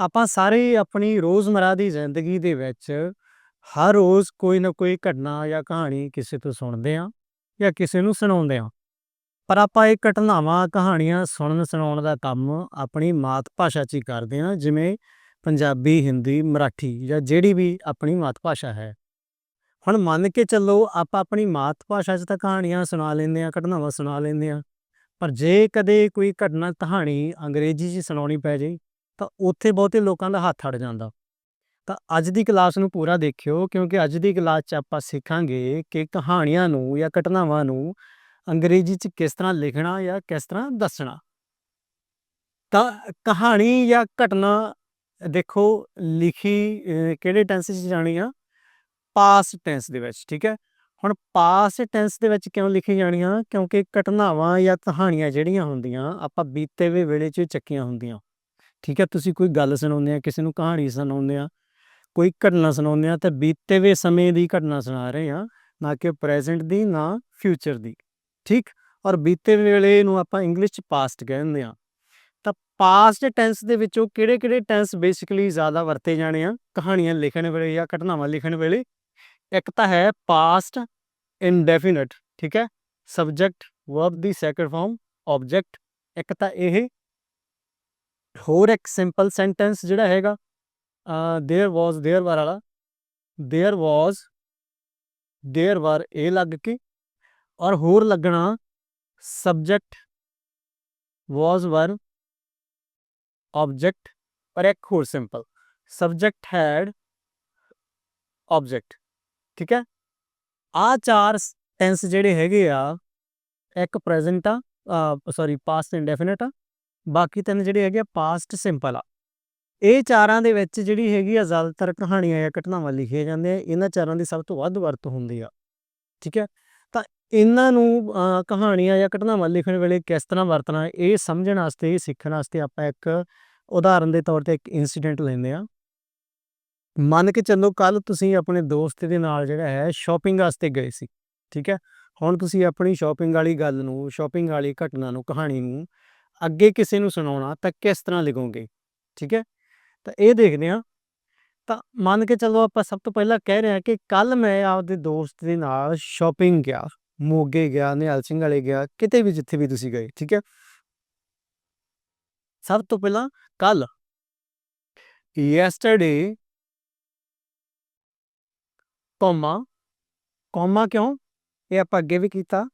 ਆਪਾਂ ਸਾਰੇ ਆਪਣੀ ਰੋਜ਼ਮਰਾ ਦੀ ਜ਼ਿੰਦਗੀ ਦੇ ਵਿੱਚ ਹਰ ਰੋਜ਼ ਕੋਈ ਨਾ ਕੋਈ ਘਟਨਾ ਜਾਂ ਕਹਾਣੀ ਕਿਸੇ ਤੋਂ ਸੁਣਦੇ ਹਾਂ ਜਾਂ ਕਿਸੇ ਨੂੰ ਸੁਣਾਉਂਦੇ ਹਾਂ। ਪਰ ਆਪਾਂ ਇਹ ਘਟਨਾਵਾਂ, ਕਹਾਣੀਆਂ ਸੁਣਨ ਸੁਣਾਉਣ ਦਾ ਕੰਮ ਆਪਣੀ ਮਾਤ ਭਾਸ਼ਾ 'ਚ ਹੀ ਕਰਦੇ ਹਾਂ, ਜਿਵੇਂ ਪੰਜਾਬੀ, ਹਿੰਦੀ, ਮਰਾਠੀ ਜਾਂ ਜਿਹੜੀ ਵੀ ਆਪਣੀ ਮਾਤ ਭਾਸ਼ਾ ਹੈ। ਹੁਣ ਮੰਨ ਕੇ ਚੱਲੋ ਆਪਾਂ ਆਪਣੀ ਮਾਤ ਭਾਸ਼ਾ 'ਚ ਤਾਂ ਕਹਾਣੀਆਂ ਸੁਣਾ ਲੈਂਦੇ ਹਾਂ, ਘਟਨਾਵਾਂ ਸੁਣਾ ਲੈਂਦੇ ਹਾਂ, ਪਰ ਜੇ ਕਦੇ ਕੋਈ ਘਟਨਾ, ਕਹਾਣੀ ਅੰਗਰੇਜ਼ੀ 'ਚ ਸੁਣਾਉਣੀ ਪੈ ਜੇ ਤਾਂ ਉੱਥੇ ਬਹੁਤੇ ਲੋਕਾਂ ਦਾ ਹੱਥ ਅੜ ਜਾਂਦਾ। ਤਾਂ ਅੱਜ ਦੀ ਕਲਾਸ ਨੂੰ ਪੂਰਾ ਦੇਖਿਓ, ਕਿਉਂਕਿ ਅੱਜ ਦੀ ਕਲਾਸ 'ਚ ਆਪਾਂ ਸਿੱਖਾਂਗੇ ਕਿ ਕਹਾਣੀਆਂ ਨੂੰ ਜਾਂ ਘਟਨਾਵਾਂ ਨੂੰ ਅੰਗਰੇਜ਼ੀ 'ਚ ਕਿਸ ਤਰ੍ਹਾਂ ਲਿਖਣਾ ਜਾਂ ਕਿਸ ਤਰ੍ਹਾਂ ਦੱਸਣਾ। ਤਾਂ ਕਹਾਣੀ ਜਾਂ ਘਟਨਾ ਦੇਖੋ, ਲਿਖੀ ਕਿਹੜੇ ਟੈਂਸ 'ਚ ਜਾਣੀ ਆ? ਪਾਸਟ ਟੈਂਸ ਦੇ ਵਿੱਚ, ਠੀਕ ਹੈ? ਹੁਣ ਪਾਸਟ ਟੈਂਸ ਦੇ ਵਿੱਚ ਕਿਉਂ ਲਿਖੀ ਜਾਣੀਆਂ? ਕਿਉਂਕਿ ਘਟਨਾਵਾਂ ਜਾਂ ਕਹਾਣੀਆਂ ਜਿਹੜੀਆਂ ਹੁੰਦੀਆਂ, ਆਪਾਂ ਬੀਤੇ ਹੋਏ ਵੇਲੇ 'ਚ ਚੱਕੀਆਂ ਹੁੰਦੀਆਂ। ਠੀਕ ਹੈ, ਤੁਸੀਂ ਕੋਈ ਗੱਲ ਸੁਣਾਉਂਦੇ ਆ, ਕਿਸੇ ਨੂੰ ਕਹਾਣੀ ਸੁਣਾਉਂਦੇ ਆ, ਕੋਈ ਘਟਨਾ ਸੁਣਾਉਂਦੇ ਆ, ਤਾਂ ਬੀਤੇ ਹੋਏ ਸਮੇਂ ਦੀ ਘਟਨਾ ਸੁਣਾ ਰਹੇ ਆ ਨਾ ਕਿ ਪ੍ਰੈਜ਼ੈਂਟ ਦੀ, ਨਾ ਫਿਊਚਰ ਦੀ, ਠੀਕ? ਔਰ ਬੀਤੇ ਵੇਲੇ ਨੂੰ ਆਪਾਂ ਇੰਗਲਿਸ਼ ਚ ਪਾਸਟ ਕਹਿੰਦੇ ਆ ਤਾਂ ਪਾਸਟ ਟੈਂਸ ਦੇ ਵਿੱਚੋਂ ਕਿਹੜੇ-ਕਿਹੜੇ ਟੈਂਸ ਬੇਸਿਕਲੀ ਜ਼ਿਆਦਾ ਵਰਤੇ ਜਾਣੇ ਆ? ਕਹਾਣੀਆਂ ਲਿਖਣ ਵੇਲੇ ਜਾਂ ਘਟਨਾਵਾਂ ਲਿਖਣ ਵੇਲੇ। ਇੱਕ ਤਾਂ ਹੈ ਪਾਸਟ ਇਨਡੈਫੀਨਿਟ ਠੀਕ ਹੈ? ਸਬਜੈਕਟ ਵਰਬ ਦੀ ਸੈਕੰਡ ਫਾਰਮ ਆਬਜੈਕਟ ਇੱਕ ਤਾਂ ਇਹ ਹੋਰ ਇੱਕ ਸਿੰਪਲ ਸੈਂਟੈਂਸ ਜਿਹੜਾ ਹੈਗਾ देयर वाज देयर ਵਾਰ ਵਾਲਾ देयर वाज देयर ਵਾਰ ਇਹ ਲੱਗ ਕੇ ਔਰ ਹੋਰ ਲੱਗਣਾ ਸਬਜੈਕਟ ਵਾਸ ਵਰ ਆਬਜੈਕਟ ਪਰ ਇੱਕ ਹੋਰ ਸਿੰਪਲ ਸਬਜੈਕਟ ਹੈਡ ਆਬਜੈਕਟ ਠੀਕ ਹੈ ਆ ਚਾਰ ਟੈਂਸ ਜਿਹੜੇ ਹੈਗੇ ਆ ਇੱਕ ਪ੍ਰੈਜ਼ੈਂਟ ਆ ਸੌਰੀ ਪਾਸਟ ਇੰਡੈਫਿਨਿਟ ਆ ਬਾਕੀ ਤਿੰਨ ਜਿਹੜੇ ਹੈਗੇ ਆ ਪਾਸਟ ਸਿੰਪਲ ਆ। ਇਹ ਚਾਰਾਂ ਦੇ ਵਿੱਚ ਜਿਹੜੀ ਹੈਗੀ ਆ, ਜ਼ਿਆਦਾਤਰ ਕਹਾਣੀਆਂ ਜਾਂ ਘਟਨਾਵਾਂ ਲਿਖੀਆਂ ਜਾਂਦੀਆਂ, ਇਹਨਾਂ ਚਾਰਾਂ ਦੀ ਸਭ ਤੋਂ ਵੱਧ ਵਰਤ ਹੁੰਦੀ ਆ। ਠੀਕ ਹੈ? ਤਾਂ ਇਹਨਾਂ ਨੂੰ ਕਹਾਣੀਆਂ ਜਾਂ ਘਟਨਾਵਾਂ ਲਿਖਣ ਵੇਲੇ ਕਿਸ ਤਰ੍ਹਾਂ ਵਰਤਣਾ, ਇਹ ਸਮਝਣ ਵਾਸਤੇ, ਇਹ ਸਿੱਖਣ ਵਾਸਤੇ ਆਪਾਂ ਇੱਕ ਉਦਾਹਰਨ ਦੇ ਤੌਰ ਤੇ ਇੱਕ ਇਨਸੀਡੈਂਟ ਲੈਂਦੇ ਆ ਮੰਨ ਕੇ ਚੱਲੋ ਕੱਲ ਤੁਸੀਂ ਆਪਣੇ ਦੋਸਤ ਦੇ ਨਾਲ ਜਿਹੜਾ ਹੈ ਸ਼ਾਪਿੰਗ ਵਾਸਤੇ ਗਏ ਸੀ। ਠੀਕ ਹੈ? ਹੁਣ ਤੁਸੀਂ ਆਪਣੀ ਸ਼ਾਪਿੰਗ ਵਾਲੀ ਗੱਲ ਨੂੰ ਸ਼ਾਪਿੰਗ ਵਾਲੀ ਘਟਨਾ ਨੂੰ, ਕਹਾਣੀ ਨੂੰ ਅੱਗੇ ਕਿਸੇ ਨੂੰ ਸੁਣਾਉਣਾ ਤਾਂ ਕਿਸ ਤਰ੍ਹਾਂ ਲਿਖੋਗੇ, ਠੀਕ ਹੈ? ਤਾਂ ਇਹ ਦੇਖਦੇ ਹਾਂ। ਤਾਂ ਮੰਨ ਕੇ ਚੱਲੋ ਆਪਾਂ ਸਭ ਤੋਂ ਪਹਿਲਾਂ ਕਹਿ ਰਹੇ ਹਾਂ ਕਿ ਕੱਲ ਮੈਂ ਆਪਦੇ ਦੋਸਤ ਦੇ ਨਾਲ ਸ਼ਾਪਿੰਗ ਗਿਆ, ਮੋਗੇ ਗਿਆ, ਨਿਹਾਲ ਸਿੰਘ ਵਾਲੇ ਗਿਆ, ਕਿਤੇ ਵੀ ਜਿੱਥੇ ਵੀ ਤੁਸੀਂ ਗਏ, ਠੀਕ ਹੈ? ਸਭ ਤੋਂ ਪਹਿਲਾਂ ਕੱਲ ਯੈਸਟਰਡੇ ਕੋਮਾ ਕੋਮਾ ਕਿਉਂ? ਇਹ ਆਪਾਂ ਅੱਗੇ ਵੀ ਕੀਤਾ।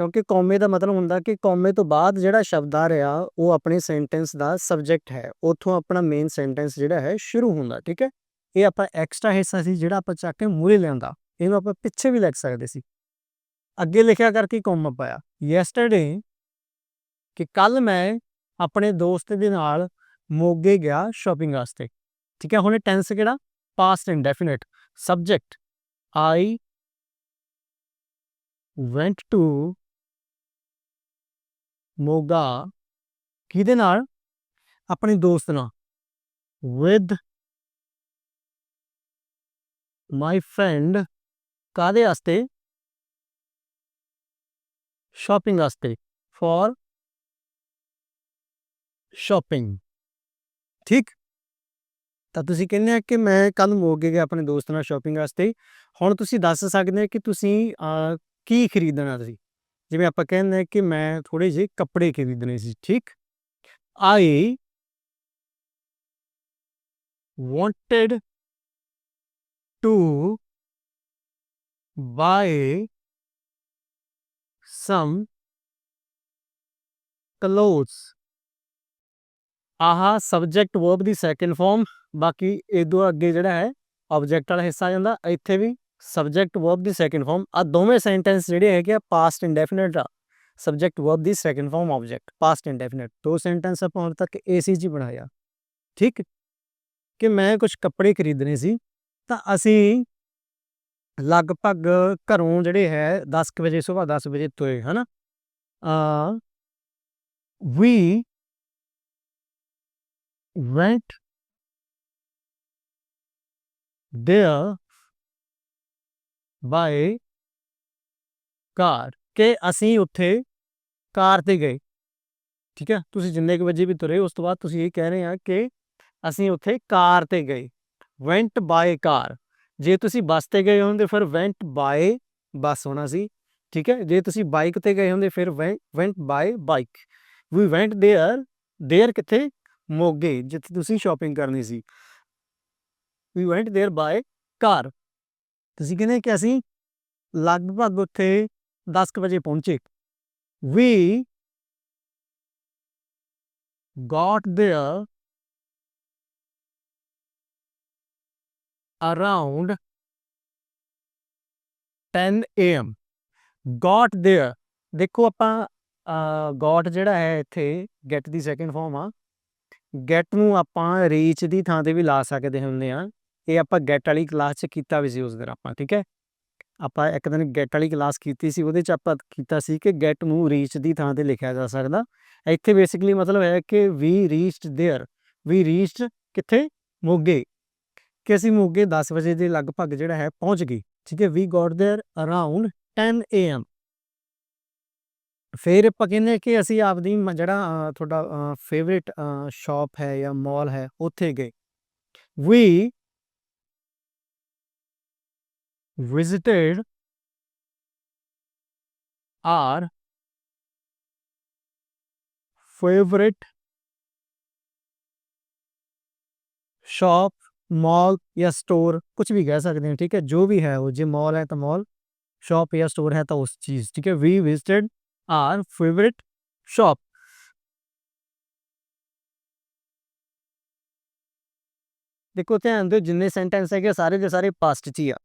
ਕਿਉਂਕਿ ਕੌਮੇ ਦਾ ਮਤਲਬ ਹੁੰਦਾ ਕਿ ਕੌਮੇ ਤੋਂ ਬਾਅਦ ਜਿਹੜਾ ਸ਼ਬਦ ਆ ਰਿਹਾ, ਉਹ ਆਪਣੇ ਸੈਂਟੈਂਸ ਦਾ ਸਬਜੈਕਟ ਹੈ, ਉੱਥੋਂ ਆਪਣਾ ਮੇਨ ਸੈਂਟੈਂਸ ਜਿਹੜਾ ਹੈ, ਸ਼ੁਰੂ ਹੁੰਦਾ, ਠੀਕ ਹੈ? ਇਹ ਆਪਾਂ ਐਕਸਟਰਾ ਹਿੱਸਾ ਸੀ ਜਿਹੜਾ ਆਪਾਂ ਚੱਕ ਕੇ ਮੂਰੇ ਲਿਆਂਦਾ, ਇਹਨੂੰ ਆਪਾਂ ਪਿੱਛੇ ਵੀ ਲਿਖ ਸਕਦੇ ਸੀ। ਅੱਗੇ ਲਿਖਿਆ ਕਰਕੇ ਕੋਮਾ ਪਾਇਆ ਯੈਸਟਰਡੇ ਕਿ ਕੱਲ ਮੈਂ ਆਪਣੇ ਦੋਸਤ ਦੇ ਨਾਲ ਮੋਗੇ ਗਿਆ ਸ਼ਾਪਿੰਗ ਵਾਸਤੇ, ਠੀਕ ਹੈ? ਹੁਣ ਇਹ ਟੈਂਸ ਕਿਹੜਾ? Past indefinite subject I went to Moga ਕਿਹਦੇ ਨਾਲ? ਆਪਣੇ ਦੋਸਤ ਨਾਲ। ਵਿਦ ਮਾਈ ਫਰੈਂਡ ਕਾਦੇ ਵਾਸਤੇ? ਸ਼ਾਪਿੰਗ ਵਾਸਤੇ। for shopping ਠੀਕ? ਤਾਂ ਤੁਸੀਂ ਕਹਿੰਦੇ ਆ ਕਿ ਮੈਂ ਕੱਲ ਮੋਗੇ ਗਿਆ ਆਪਣੇ ਦੋਸਤ ਨਾਲ ਸ਼ਾਪਿੰਗ ਵਾਸਤੇ। ਹੁਣ ਤੁਸੀਂ ਦੱਸ ਸਕਦੇ ਹੋ ਕਿ ਤੁਸੀਂ ਕੀ ਖਰੀਦਣਾ ਤੁਸੀਂ? ਜਿਵੇਂ ਆਪਾਂ ਕਹਿੰਦੇ ਹਾਂ ਕਿ ਮੈਂ ਥੋੜੇ ਜਿਹੇ ਕੱਪੜੇ ਖਰੀਦਣੇ ਸੀ, ਠੀਕ? I wanted to buy some clothes. ਆਹਾ ਸਬਜੈਕਟ ਵਰਬ ਦੀ ਸੈਕੰਡ ਫਾਰਮ ਬਾਕੀ ਇਹ ਦੋ ਅੱਗੇ ਜਿਹੜਾ ਹੈ ਆਬਜੈਕਟ ਵਾਲਾ ਹਿੱਸਾ ਜਾਂਦਾ, ਇੱਥੇ ਵੀ ਸਬਜੈਕਟ ਵਰਬ ਦੀ ਸੈਕੰਡ ਫਾਰਮ ਆ ਦੋਵੇਂ ਸੈਂਟੈਂਸ ਜਿਹੜੇ ਹੈਗੇ ਆ ਪਾਸਟ ਇੰਡੈਫਿਨਿਟ ਆ। ਸਬਜੈਕਟ ਵਰਬ ਦੀ second form object past indefinite ਦੋ ਸੈਂਟੈਂਸ ਆਪਾਂ ਹੁਣ ਤੱਕ ਏਸੀ ਜੀ ਬਣਾਇਆ ਠੀਕ? ਕਿ ਮੈਂ ਕੁਝ ਕੱਪੜੇ ਖਰੀਦਣੇ ਸੀ, ਤਾਂ ਅਸੀਂ ਲਗਭਗ ਘਰੋਂ ਜਿਹੜੇ ਹੈ 10 ਕੁ ਵਜੇ ਸਵੇਰ 10 ਵਜੇ ਤੁਰੇ, ਹਨਾ? ਆ we went there by ਕਾਰ ਕਿ ਅਸੀਂ ਉੱਥੇ ਕਾਰ ਤੇ ਗਏ ਠੀਕ ਹੈ ਤੁਸੀਂ ਜਿੰਨੇ ਕੁ ਵਜੇ ਵੀ ਤੁਰੇ ਉਸ ਤੋਂ ਬਾਅਦ ਤੁਸੀਂ ਇਹ ਕਹਿ ਰਹੇ ਆ ਕਿ ਅਸੀਂ ਉੱਥੇ ਕਾਰ ਤੇ ਗਏ ਵੈਂਟ ਬਾਏ ਕਾਰ ਜੇ ਤੁਸੀਂ ਬੱਸ ਤੇ ਗਏ ਹੁੰਦੇ ਫਿਰ ਵੈਂਟ ਬਾਏ ਬੱਸ ਹੋਣਾ ਸੀ ਠੀਕ ਹੈ ਜੇ ਤੁਸੀਂ ਬਾਈਕ ਤੇ ਗਏ ਹੁੰਦੇ ਫਿਰ went by bike we went there there ਕਿੱਥੇ ਮੋਗੇ ਜਿੱਥੇ ਤੁਸੀਂ ਸ਼ਾਪਿੰਗ ਕਰਨੀ ਸੀ ਵੀ ਵੈਂਟ देयर ਬਾਏ ਕਾਰ ਤੁਸੀਂ ਕਹਿੰਦੇ ਕਿ ਅਸੀਂ ਲਗਭਗ ਉੱਥੇ 10 ਕੁ ਵਜੇ ਪਹੁੰਚੇ। ਵੀ got there around 10 am got there, ਦੇਖੋ ਆਪਾਂ got ਜਿਹੜਾ ਹੈ ਇੱਥੇ, get ਦੀ ਸੈਕੰਡ ਫਾਰਮ ਆ। get ਨੂੰ ਆਪਾਂ ਰੀਚ ਦੀ ਥਾਂ ਤੇ ਵੀ ਲਾ ਸਕਦੇ ਹੁੰਦੇ ਆ ਇਹ ਆਪਾਂ get ਵਾਲੀ ਕਲਾਸ 'ਚ ਕੀਤਾ ਵੀ ਸੀ ਉਸ ਦਿਨ ਆਪਾਂ ਠੀਕ ਹੈ ਆਪਾਂ ਇੱਕ ਦਿਨ get ਵਾਲੀ ਕਲਾਸ ਕੀਤੀ ਸੀ ਉਹਦੇ 'ਚ ਆਪਾਂ ਕੀਤਾ ਸੀ ਕਿ get ਨੂੰ ਰੀਚ ਦੀ ਥਾਂ ਤੇ ਲਿਖਿਆ ਜਾ ਸਕਦਾ ਇੱਥੇ ਬੇਸਿਕਲੀ ਮਤਲਬ ਹੈ ਕਿ we reached there we reached ਕਿੱਥੇ ਮੋਗੇ ਕਿ ਅਸੀਂ ਮੋਗੇ 10 ਵਜੇ ਦੇ ਲਗਭਗ ਜਿਹੜਾ ਹੈ ਪਹੁੰਚ ਗਏ ਠੀਕ ਹੈ we got there around 10 am ਫਿਰ ਆਪਾਂ ਕਹਿੰਦੇ ਕਿ ਅਸੀਂ ਆਪਦੀ ਜਿਹੜਾ ਤੁਹਾਡਾ ਫੇਵਰਿਟ ਸ਼ਾਪ ਹੈ ਜਾਂ ਮਾਲ ਹੈ ਉੱਥੇ ਗਏ ਵੀ visited our favourite shop mall ਜਾਂ ਸਟੋਰ ਕੁਝ ਵੀ ਕਹਿ ਸਕਦੇ ਹਾਂ ਠੀਕ ਹੈ ਜੋ ਵੀ ਹੈ ਉਹ ਜੇ ਮਾਲ ਹੈ ਤਾਂ ਮਾਲ ਸ਼ਾਪ ਜਾਂ ਸਟੋਰ ਹੈ ਤਾਂ ਉਸ ਚੀਜ਼ ਠੀਕ ਹੈ we visited our favourite shop ਦੇਖੋ ਧਿਆਨ ਦਿਓ ਜਿੰਨੇ ਸੈਂਟੈਂਸ ਹੈਗੇ ਸਾਰੇ ਦੇ ਸਾਰੇ ਪਾਸਟ 'ਚ ਹੀ ਆ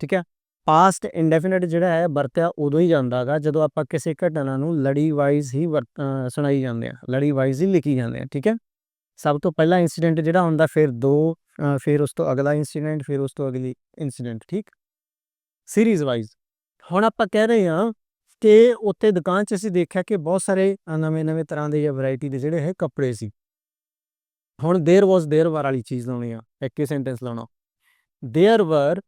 ਠੀਕ ਹੈ ਪਾਸਟ ਇੰਡੈਫੀਨਿਟ ਜਿਹੜਾ ਹੈ ਵਰਤਿਆ ਉਦੋਂ ਹੀ ਜਾਂਦਾ ਹੈਗਾ ਜਦੋਂ ਆਪਾਂ ਕਿਸੇ ਘਟਨਾ ਨੂੰ ਲੜੀ ਵਾਈਜ਼ ਹੀ ਸੁਣਾਈ ਜਾਂਦੇ ਆ ਲੜੀ ਵਾਈਜ਼ ਹੀ ਲਿਖੀ ਜਾਂਦੇ ਆ ਠੀਕ ਹੈ ਸਭ ਤੋਂ ਪਹਿਲਾ ਇਨਸੀਡੈਂਟ ਜਿਹੜਾ ਹੁੰਦਾ ਫਿਰ ਦੋ ਫਿਰ ਉਸ ਤੋਂ ਅਗਲਾ ਇਨਸੀਡੈਂਟ ਫਿਰ ਉਸ ਤੋਂ ਅਗਲੀ ਇਨਸੀਡੈਂਟ ਠੀਕ ਸੀਰੀਜ਼ ਵਾਈਜ਼ ਹੁਣ ਆਪਾਂ ਕਹਿ ਰਹੇ ਹਾਂ ਕਿ ਉੱਥੇ ਦੁਕਾਨ 'ਚ ਅਸੀਂ ਦੇਖਿਆ ਕਿ ਬਹੁਤ ਸਾਰੇ ਨਵੇਂ-ਨਵੇਂ ਤਰ੍ਹਾਂ ਦੇ ਜਾਂ ਵੈਰਾਈਟੀ ਦੇ ਜਿਹੜੇ ਹੈ ਕੱਪੜੇ ਸੀ ਹੁਣ देयर ਵਾਸ देयर ਵਾਰ ਵਾਲੀ ਚੀਜ਼ ਲਾਉਣੀ ਆ ਇੱਕ ਹੀ ਸੈਂਟੈਂਸ ਲਾਉਣਾ there were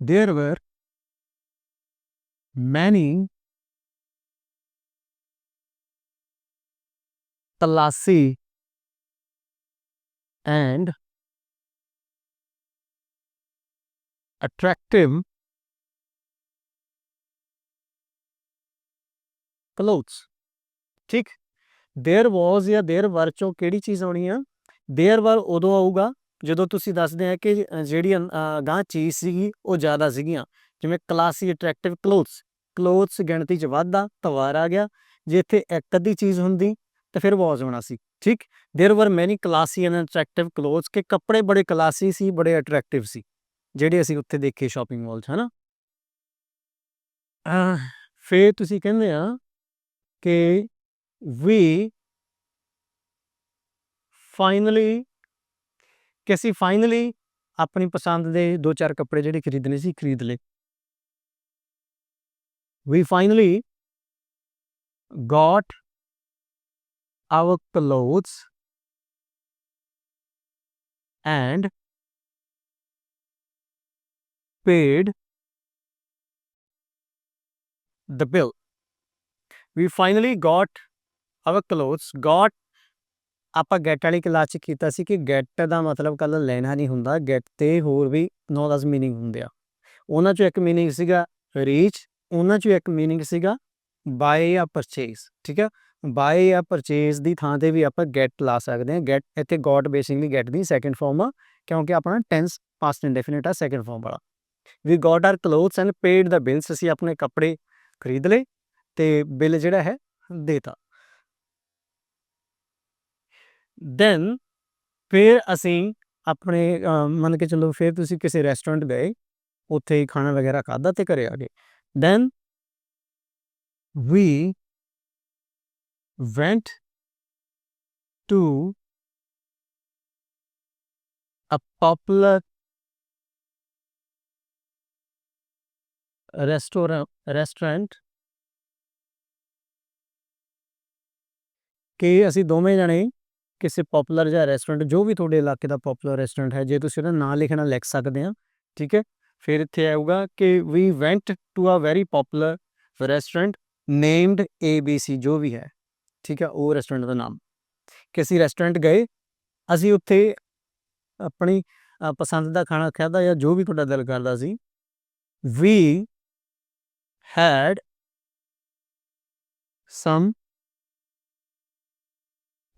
there were many Talasi and attractive clothes. ठीक? There was या there were चो केड़ी चीज होनी है? देयर वर उदो आऊगा। ਜਦੋਂ ਤੁਸੀਂ ਦੱਸਦੇ ਆ ਕਿ ਜਿਹੜੀ ਗਾਂ ਚੀਜ਼ ਸੀਗੀ ਉਹ ਜ਼ਿਆਦਾ ਸੀਗੀਆਂ ਜਿਵੇਂ ਕਲਾਸੀ ਅਟਰੈਕਟਿਵ ਕਲੋਥਸ ਕਲੋਥਸ ਗਿਣਤੀ 'ਚ ਵਾਧਾ ਤਵਾਰ ਆ ਗਿਆ ਜੇ ਇੱਥੇ ਇੱਕ ਅੱਧੀ ਚੀਜ਼ ਹੁੰਦੀ ਤਾਂ ਫਿਰ ਵਾਜ਼ ਹੋਣਾ ਸੀ ਠੀਕ there were many classy and attractive clothes ਕਿ ਕੱਪੜੇ ਬੜੇ ਕਲਾਸੀ ਸੀ ਬੜੇ ਅਟਰੈਕਟਿਵ ਸੀ ਜਿਹੜੇ ਅਸੀਂ ਉੱਥੇ ਦੇਖੇ ਸ਼ਾਪਿੰਗ ਮਾਲ 'ਚ ਹਨਾ ਫੇਰ ਤੁਸੀਂ ਕਹਿੰਦੇ ਆ ਕਿ ਵੀ ਫਾਈਨਲੀ ਕਿ ਅਸੀਂ ਫਾਈਨਲੀ ਆਪਣੀ ਪਸੰਦ ਦੇ ਦੋ ਚਾਰ ਕੱਪੜੇ ਜਿਹੜੇ ਖਰੀਦਣੇ ਸੀ ਖਰੀਦ ਲਏ we finally got our clothes and paid the bill we finally got our clothes got ਆਪਾਂ ਗੈਟ ਵਾਲੀ ਕਲਾਸ 'ਚ ਕੀਤਾ ਸੀ ਕਿ ਗੈਟ ਦਾ ਮਤਲਬ ਕੱਲ ਲੈਣਾ ਨਹੀਂ ਹੁੰਦਾ ਗੈਟ ਤੇ ਹੋਰ ਵੀ 9-10 ਮੀਨਿੰਗ ਹੁੰਦੇ ਆ। ਉਹਨਾਂ 'ਚੋਂ ਇੱਕ ਮੀਨਿੰਗ ਸੀਗਾ ਰੀਚ ਉਹਨਾਂ 'ਚੋਂ ਇੱਕ ਮੀਨਿੰਗ ਸੀਗਾ ਬਾਏ ਜਾਂ ਪਰਚੇਸ ਠੀਕ ਹੈ ਬਾਏ ਜਾਂ ਪਰਚੇਸ ਦੀ ਥਾਂ ਤੇ ਵੀ ਆਪਾਂ ਗੈਟ ਲਾ ਸਕਦੇ ਹਾਂ। ਗੈਟ ਇੱਥੇ ਗॉट ਬੇਸਿਕਲੀ ਗੈਟ ਦੀ ਸੈਕੰਡ ਫਾਰਮ ਆ, ਕਿਉਂਕਿ ਆਪਣਾ ਟੈਂਸ ਪਾਸਟ ਇੰਡੈਫੀਨਿਟ ਆ ਸੈਕੰਡ ਫਾਰਮ ਵਾਲਾ। We got our clothes and paid the bills ਅਸੀਂ ਆਪਣੇ ਕੱਪੜੇ ਖਰੀਦ ਲਏ ਤੇ ਬਿੱਲ ਜਿਹੜਾ ਹੈ ਦੇਤਾ। ਦੈਨ ਫਿਰ ਅਸੀਂ ਆਪਣੇ ਮੰਨ ਕੇ ਚੱਲੋ ਫਿਰ ਤੁਸੀਂ ਕਿਸੇ ਰੈਸਟੋਰੈਂਟ ਗਏ, ਉੱਥੇ ਹੀ ਖਾਣਾ ਵਗੈਰਾ ਖਾਦਾ ਤੇ ਘਰੇ ਆ ਗਏ। Then we went to a popular restaurant restaurant ਕਿ ਅਸੀਂ ਦੋਵੇਂ ਜਣੇ ਕਿਸੇ ਪਪੂਲਰ ਜਾਂ ਰੈਸਟੋਰੈਂਟ ਜੋ ਵੀ ਤੁਹਾਡੇ ਇਲਾਕੇ ਦਾ ਪਪੂਲਰ ਰੈਸਟੋਰੈਂਟ ਹੈ, ਜੇ ਤੁਸੀਂ ਉਹਦਾ ਨਾਂ ਲਿਖਣਾ ਲਿਖ ਸਕਦੇ ਆ ਠੀਕ ਹੈ? ਫਿਰ ਇੱਥੇ ਆਊਗਾ ਕਿ we went to a very popular restaurant named ABC ਜੋ ਵੀ ਹੈ, ਠੀਕ ਹੈ? ਉਹ ਰੈਸਟੋਰੈਂਟ ਦਾ ਨਾਮ। ਕਿ ਅਸੀਂ ਰੈਸਟੋਰੈਂਟ ਗਏ, ਅਸੀਂ ਉੱਥੇ ਆਪਣੀ ਪਸੰਦ ਦਾ ਖਾਣਾ ਖਾਦਾ ਜਾਂ ਜੋ ਵੀ ਤੁਹਾਡਾ ਦਿਲ ਕਰਦਾ ਸੀ we had some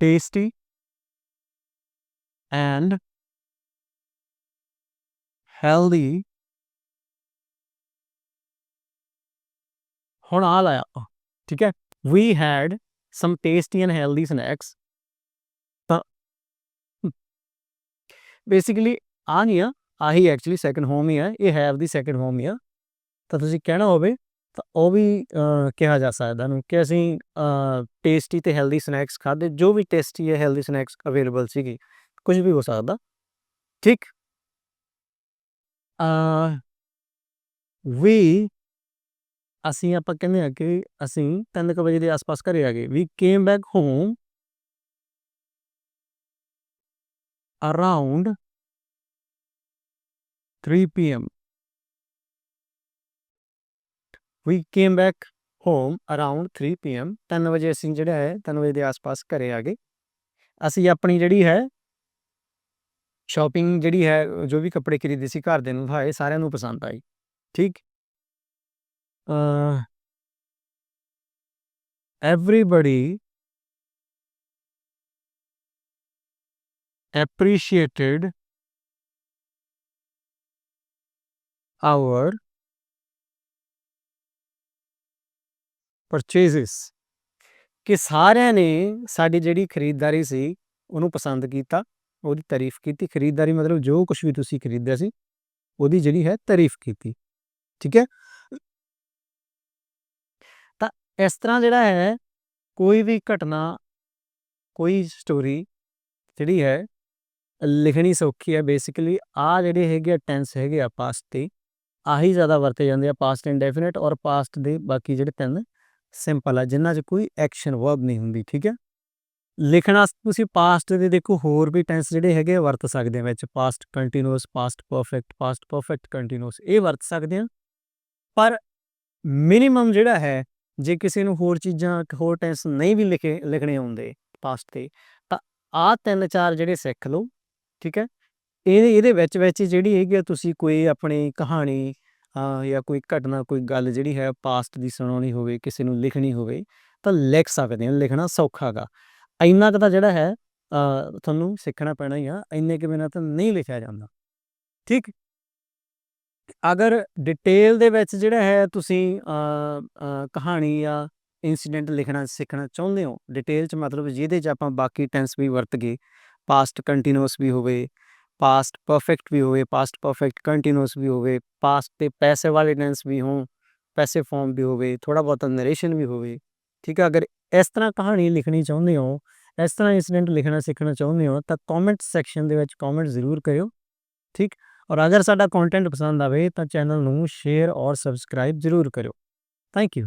tasty and healthy ਹੁਣ ਆ ਲਾਇਆ। ਠੀਕ ਹੈ। We had some tasty and healthy snacks ਤਾਂ ਬੇਸਿਕਲੀ ਆ ਨਹੀਂ ਆ। ਆਹੀ ਐਕਚੁਅਲੀ ਸੈਕੰਡ ਹੋਮ ਹੀ ਹੈ ਇਹ ਹੈਵ ਦੀ ਸੈਕੰਡ ਹੋਮ ਹੀ ਆ। ਤਾਂ ਤੁਸੀਂ ਕਹਿਣਾ ਹੋਵੇ, ਤਾਂ ਉਹ ਵੀ ਕਿਹਾ ਜਾ ਸਕਦਾ ਨੂੰ ਕਿ ਅਸੀਂ ਟੇਸਟੀ ਤੇ ਹੈਲਦੀ ਸਨੈਕਸ ਖਾਦੇ ਜੋ ਵੀ ਟੇਸਟੀ ਹੈ ਹੈਲਦੀ ਸਨੈਕਸ ਅਵੇਲੇਬਲ ਸੀਗੀ। ਕੁਝ ਵੀ ਹੋ ਸਕਦਾ ਠੀਕ ਅ ਵੀ ਅਸੀਂ ਆਪਾਂ ਕਹਿੰਦੇ ਆ ਕਿ ਅਸੀਂ 3 ਵਜੇ ਦੇ ਆਸ-ਪਾਸ ਘਰੇ ਆ ਗਏ we came back home around 3 p.m. We came back home around 3 p.m. 3 ਵਜੇ ਅਸੀਂ ਜਿਹੜਾ ਹੈ 3 ਵਜੇ ਦੇ ਆਸ-ਪਾਸ ਘਰੇ ਆ ਗਏ ਅਸੀਂ ਆਪਣੀ ਜਿਹੜੀ ਹੈ ਸ਼ਾਪਿੰਗ ਜਿਹੜੀ ਹੈ, ਜੋ ਵੀ ਕੱਪੜੇ ਖਰੀਦੇ ਸੀ ਘਰ ਦੇ ਨੂੰ ਦਿਖਾਏ ਸਾਰਿਆਂ ਨੂੰ ਪਸੰਦ ਆਈ। ਠੀਕ? Uh everybody appreciated our purchases ਕਿ ਸਾਰਿਆਂ ਨੇ ਸਾਡੀ ਜਿਹੜੀ ਖਰੀਦਦਾਰੀ ਸੀ, ਉਹਨੂੰ ਪਸੰਦ ਕੀਤਾ। ਉਹਦੀ ਤਾਰੀਫ ਕੀਤੀ, ਖਰੀਦਦਾਰੀ ਮਤਲਬ ਜੋ ਕੁਝ ਵੀ ਤੁਸੀਂ ਖਰੀਦਿਆ ਸੀ, ਉਹਦੀ ਜਿਹੜੀ ਹੈ ਤਾਰੀਫ ਕੀਤੀ। ਠੀਕ ਹੈ? ਤਾਂ ਇਸ ਤਰ੍ਹਾਂ ਜਿਹੜਾ ਹੈ, ਕੋਈ ਵੀ ਘਟਨਾ, ਕੋਈ ਸਟੋਰੀ ਜਿਹੜੀ ਹੈ, ਲਿਖਣੀ ਸੌਖੀ ਹੈ ਬੇਸਿਕਲੀ ਆ ਜਿਹੜੇ ਹੈਗੇ ਟੈਂਸ ਹੈਗੇ ਆ ਪਾਸਟ ਤੇ, ਆਹੀ ਜ਼ਿਆਦਾ ਵਰਤੇ ਜਾਂਦੇ ਆ ਪਾਸਟ ਇੰਡੈਫੀਨਿਟ ਔਰ ਪਾਸਟ ਦੇ ਬਾਕੀ ਜਿਹੜੇ ਤਿੰਨ ਸਿੰਪਲ ਆ ਜਿਨ੍ਹਾਂ 'ਚ ਕੋਈ ਐਕਸ਼ਨ ਵਰਬ ਨਹੀਂ ਹੁੰਦੀ, ਠੀਕ ਹੈ? ਲਿਖਣਾ ਤੁਸੀਂ ਪਾਸਟ ਦੇ ਦੇਖੋ ਹੋਰ ਵੀ ਟੈਂਸ ਜਿਹੜੇ ਹੈਗੇ ਆ, ਵਰਤ ਸਕਦੇ ਆ ਵਿੱਚ। Past continuous past perfect past perfect continuous ਇਹ ਵਰਤ ਸਕਦੇ ਆ। ਪਰ ਮਿਨੀਮਮ ਜਿਹੜਾ ਹੈ, ਜੇ ਕਿਸੇ ਨੂੰ ਹੋਰ ਚੀਜ਼ਾਂ, ਹੋਰ ਟੈਂਸ ਨਹੀਂ ਵੀ ਲਿਖੇ, ਲਿਖਣੇ ਆਉਂਦੇ ਪਾਸਟ ਤੇ, ਤਾਂ ਆ ਤਿੰਨ ਚਾਰ ਜਿਹੜੇ ਸਿੱਖ ਲਓ, ਠੀਕ ਹੈ? ਇਹ, ਇਹਦੇ ਵਿੱਚ ਵਿੱਚ ਜਿਹੜੀ ਹੈਗੀ ਆ, ਤੁਸੀਂ ਕੋਈ ਆਪਣੀ ਕਹਾਣੀ ਜਾਂ ਕੋਈ ਘਟਨਾ, ਕੋਈ ਗੱਲ ਜਿਹੜੀ ਹੈ ਪਾਸਟ ਦੀ ਸੁਣਾਉਣੀ ਹੋਵੇ, ਕਿਸੇ ਨੂੰ ਲਿਖਣੀ ਹੋਵੇ, ਤਾਂ ਲਿਖ ਸਕਦੇ ਆ। ਲਿਖਣਾ ਸੌਖਾ ਗਾ। ਇੰਨਾ ਕੁ ਤਾਂ ਜਿਹੜਾ ਹੈ ਤੁਹਾਨੂੰ ਸਿੱਖਣਾ ਪੈਣਾ ਹੀ ਆ, ਇੰਨੇ ਕਿ ਬਿਨਾਂ ਤਾਂ ਨਹੀਂ ਲਿਖਿਆ ਜਾਂਦਾ। ਠੀਕ? ਅਗਰ ਡਿਟੇਲ ਦੇ ਵਿੱਚ ਜਿਹੜਾ ਹੈ ਤੁਸੀਂ ਕਹਾਣੀ ਜਾਂ ਇਨਸੀਡੈਂਟ ਲਿਖਣਾ, ਸਿੱਖਣਾ ਚਾਹੁੰਦੇ ਹੋ ਡਿਟੇਲ ਚ ਮਤਲਬ ਜਿਹਦੇ ਚ ਆਪਾਂ ਬਾਕੀ ਟੈਂਸ ਵੀ ਵਰਤ ਗਏ ਪਾਸਟ ਕੰਟੀਨਿਊਸ ਵੀ ਹੋਵੇ ਪਾਸਟ ਪਰਫੈਕਟ ਵੀ ਹੋਵੇ ਪਾਸਟ ਪਰਫੈਕਟ ਕੰਟੀਨਿਊਸ ਵੀ ਹੋਵੇ ਪਾਸਟ ਤੇ ਪੈਸੇ ਵਾਲੇ ਟੈਂਸ ਵੀ ਹੋਣ, ਪੈਸੇ ਫਾਰਮ ਵੀ ਹੋਵੇ ਥੋੜਾ ਬਹੁਤਾ ਨਰੇਸ਼ਨ ਵੀ ਹੋਵੇ, ਠੀਕ ਹੈ ਅਗਰ ਇਸ ਤਰ੍ਹਾਂ ਕਹਾਣੀ ਲਿਖਣੀ ਚਾਹੁੰਦੇ ਹੋ, ਇਸ ਤਰ੍ਹਾਂ ਇਨਸੀਡੈਂਟ ਲਿਖਣਾ ਸਿੱਖਣਾ ਚਾਹੁੰਦੇ ਹੋ, ਤਾਂ ਕਮੈਂਟ ਸੈਕਸ਼ਨ ਦੇ ਵਿੱਚ ਕਮੈਂਟ ਜ਼ਰੂਰ ਕਰਿਓ, ਠੀਕ? ਔਰ ਅਗਰ ਸਾਡਾ ਕੰਟੈਂਟ ਪਸੰਦ ਆਵੇ ਤਾਂ ਚੈਨਲ ਨੂੰ ਸ਼ੇਅਰ ਔਰ ਸਬਸਕ੍ਰਾਈਬ ਜ਼ਰੂਰ ਕਰਿਓ। Thank you